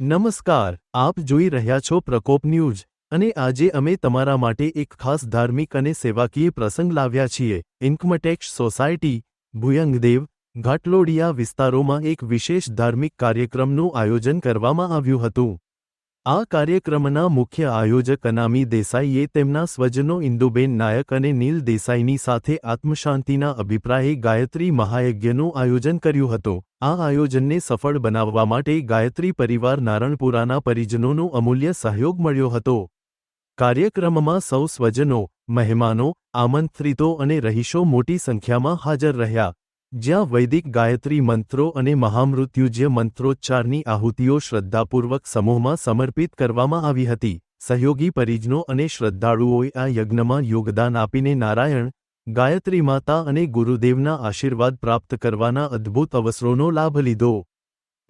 નમસ્કાર, આપ જોઈ રહ્યા છો પ્રકોપ ન્યૂઝ. અને આજે અમે તમારા માટે એક ખાસ ધાર્મિક અને સેવાકીય પ્રસંગ લાવ્યા છીએ. ઇન્કમટેક્સ સોસાયટી, ભુયંગદેવ, ઘાટલોડિયા વિસ્તારોમાં એક વિશેષ ધાર્મિક કાર્યક્રમનું આયોજન કરવામાં આવ્યું હતું. આ કાર્યક્રમના મુખ્ય આયોજક અનામી દેસાઈએ તેમના સ્વજનો ઇન્દુબેન નાયક અને નીલ દેસાઈની સાથે આત્મશાંતિના અભિપ્રાયે ગાયત્રી મહાયજ્ઞનું આયોજન કર્યું હતું. આ આયોજનને સફળ બનાવવા માટે ગાયત્રી પરિવાર નારણપુરાના પરિજનોનો અમૂલ્ય સહયોગ મળ્યો હતો. કાર્યક્રમમાં સૌ સ્વજનો, મહેમાનો, આમંત્રિતો અને રહીશો મોટી સંખ્યામાં હાજર રહ્યા. જ્યાં વૈદિક ગાયત્રી મંત્રો અને મહામૃત્યુજ્ય મંત્રોચ્ચારની આહુતિઓ શ્રદ્ધાપૂર્વક સમૂહમાં સમર્પિત કરવામાં આવી હતી. સહયોગી પરિજનો અને શ્રદ્ધાળુઓએ આ યજ્ઞમાં યોગદાન આપીને નારાયણ, ગાયત્રી માતા અને ગુરુદેવના આશીર્વાદ પ્રાપ્ત કરવાના અદ્ભુત અવસરોનો લાભ લીધો.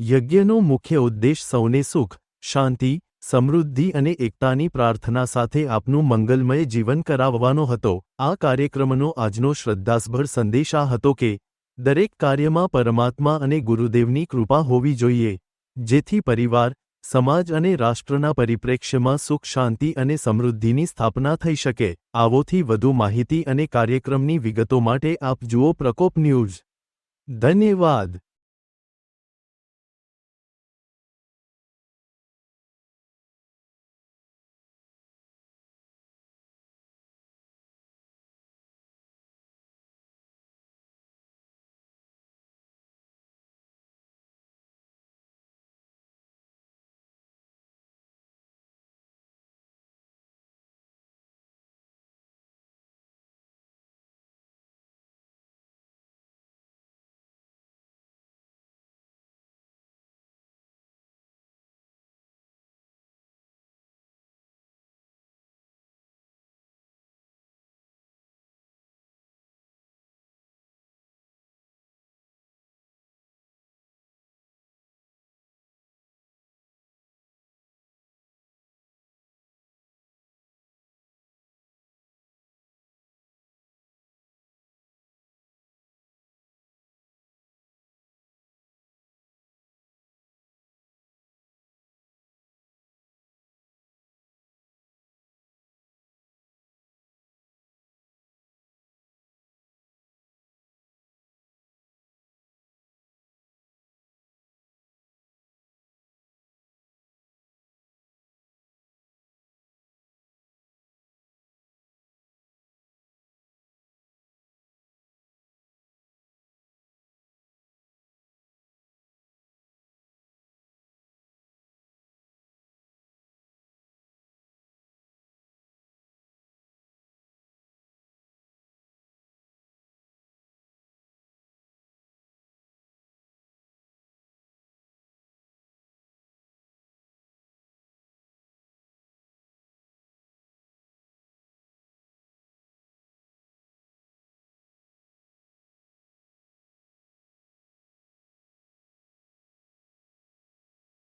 યજ્ઞનો મુખ્ય ઉદ્દેશ સૌને સુખ, શાંતિ, સમૃદ્ધિ અને એકતાની પ્રાર્થના સાથે આપનું મંગલમય જીવન કરાવવાનો હતો. આ કાર્યક્રમનો આજનો શ્રદ્ધાસભર સંદેશ આ હતો કે દરેક કાર્યમાં પરમાત્મા અને ગુરુદેવની કૃપા હોવી જોઈએ, જેથી પરિવાર, સમાજ અને રાષ્ટ્રના પરિપ્રેક્ષ્યમાં સુખ, શાંતિ અને સમૃદ્ધિની સ્થાપના થઈ શકે. આવોથી વધુ માહિતી અને કાર્યક્રમની વિગતો માટે આપ જુઓ પ્રકોપ ન્યૂઝ. ધન્યવાદ.